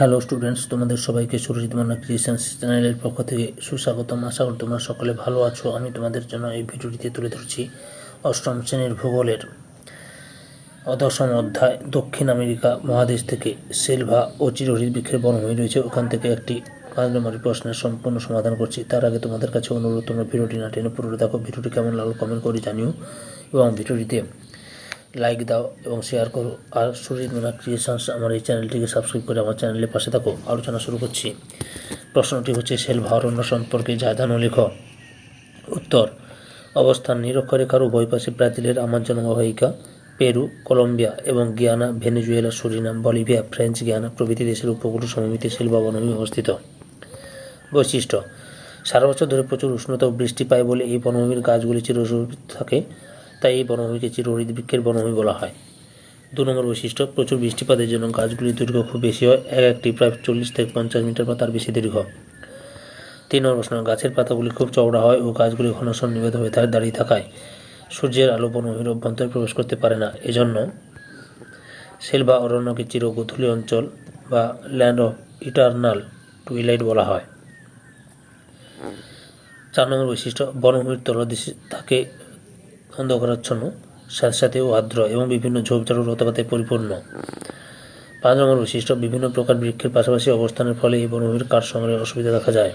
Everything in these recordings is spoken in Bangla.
হ্যালো স্টুডেন্টস তোমাদের সবাইকে সুরজিৎ মান্না ক্রিয়েশনস চ্যানেলের পক্ষ থেকে সুস্বাগতম। আশা করি তোমরা সকলে ভালো আছো। আমি তোমাদের জন্য এই ভিডিওটিতে তুলে ধরছি অষ্টম শ্রেণির ভূগোলের দশম অধ্যায়, দক্ষিণ আমেরিকা মহাদেশ থেকে সেলভা ও চিরহরিত বৃক্ষের বনভূমি রয়েছে। ওখান থেকে একটি পাঁচ নম্বরের প্রশ্নের সম্পূর্ণ সমাধান করছি। তার আগে তোমাদের কাছে অনুরোধ, তোমরা ভিডিওটি না টেনে পুরো দেখো। ভিডিওটি কেমন লাগল কমেন্ট করে জানিও। এবং ভিডিওটিতে লাইক দাও এবং শেয়ার করো। আর মোনা ক্রিয়েশনস আমার এই চ্যানেলটিকে সাবস্ক্রাইব করে আমার চ্যানেলের পাশে থাকো। আলোচনা শুরু করছি। প্রশ্নটি হচ্ছে সেলভা অরণ্য সম্পর্কে জাধানো লেখ। উত্তর, অবস্থান নিরক্ষরেখার উভয় পাশে ব্রাজিলের আমাজন অববাহিকা পেরু, কলম্বিয়া এবং Guyana, Venezuela, Suriname, Bolivia, French Guiana প্রভৃতি দেশের উপকূল সমভূমিতে শিল্পা বনভূমি অবস্থিত। বৈশিষ্ট্য, সারা বছর ধরে প্রচুর উষ্ণতা ও বৃষ্টি পায় বলে এই বনভূমির গাছগুলি চিরসবুজ থাকে। তাই এই বনভূমিকে চিরহরিত বৃক্ষের বনভূমি বলা হয়। দু নম্বর বৈশিষ্ট্য, প্রচুর বৃষ্টিপাতের জন্য গাছগুলির দৈর্ঘ্য খুব বেশি হয়, এক একটি প্রায় চল্লিশ থেকে পঞ্চাশ মিটার বা তার বেশি দীর্ঘ। তিন নম্বর প্রশ্ন, গাছের পাতাগুলি খুব চওড়া হয় ও গাছগুলি ঘন সন্নিবেত হয়ে থাকে দাঁড়িয়ে থাকায় সূর্যের আলো বনভূমির অভ্যন্তরে প্রবেশ করতে পারে না। এজন্য সেলভা অরণ্যকে চিরগোধূলি অঞ্চল বা ল্যান্ড অফ ইটারনাল টুইলাইট বলা হয়। চার নম্বর বৈশিষ্ট্য, বনভূমির তলদেশে থাকে অন্ধকারাচ্ছন্ন সাথে ও আর্দ্র এবং বিভিন্ন ঝোপঝাড় লতাপাতায় পরিপূর্ণ। পাঁচ নম্বর বৈশিষ্ট্য, বিভিন্ন প্রকার বৃক্ষের পাশাপাশি অবস্থানের ফলে এই বনভূমির কাঠ সংগ্রহের অসুবিধা দেখা যায়।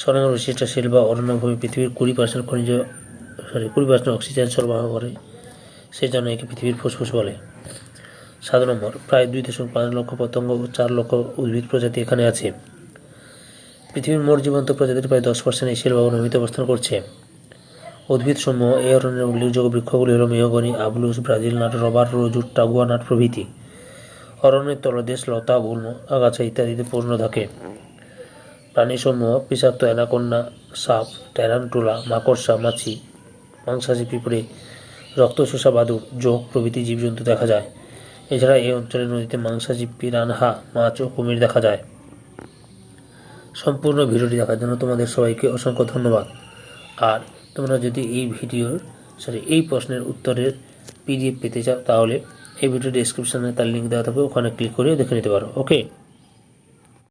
ছ নম্বর বৈশিষ্ট্য, শিল বা অরণ্যভূমি পৃথিবীর কুড়ি পার্সেন্ট খনিজ সরি কুড়ি পার্সেন্ট অক্সিজেন সরবরাহ করে, সেই জন্য একে পৃথিবীর ফুসফুস বলে। সাত নম্বর, প্রায় দুই দশমিক পাঁচ লক্ষ পতঙ্গ ও চার লক্ষ উদ্ভিদ প্রজাতি এখানে আছে। পৃথিবীর মোট জীবন্ত প্রজাতির প্রায় দশ পার্সেন্ট এই শিল বা অবস্থান করছে। উদ্ভিদসমূহ এই অরণ্যের উল্লেখযোগ্য বৃক্ষগুলি হল মেহগনি, আবলুস, ব্রাজিল নাট, রবার, রোজুট, টাগুয়া নাট প্রভৃতি। অরণ্যের তলদেশ লতা, গুল্ম, আগাছা ইত্যাদিতে পূর্ণ থাকে। প্রাণীসমূহ বিষাক্ত অ্যানাকোন্ডা, সাপ ট্যারান্টুলা মাকড়সা, মাছি, মাংসাশী, পিঁপড়ে রক্তশোষা বাদুড় যোগ প্রভৃতি জীবজন্তু দেখা যায়। এছাড়া এই অঞ্চলের নদীতে মাংসাশী, পিরানহা, মাছ ও কুমির দেখা যায়। সম্পূর্ণ ভিডিওটি দেখার জন্য তোমাদের সবাইকে অসংখ্য ধন্যবাদ। আর তোমরা যদি এই ভিডিওর সরি এই প্রশ্নের উত্তরের পিডিএফ পেতে চাও, তাহলে এই ভিডিও ডিসক্রিপশানে তার লিঙ্ক দেওয়া থাকবে, ওখানে ক্লিক করে দেখে নিতে পারো ওকে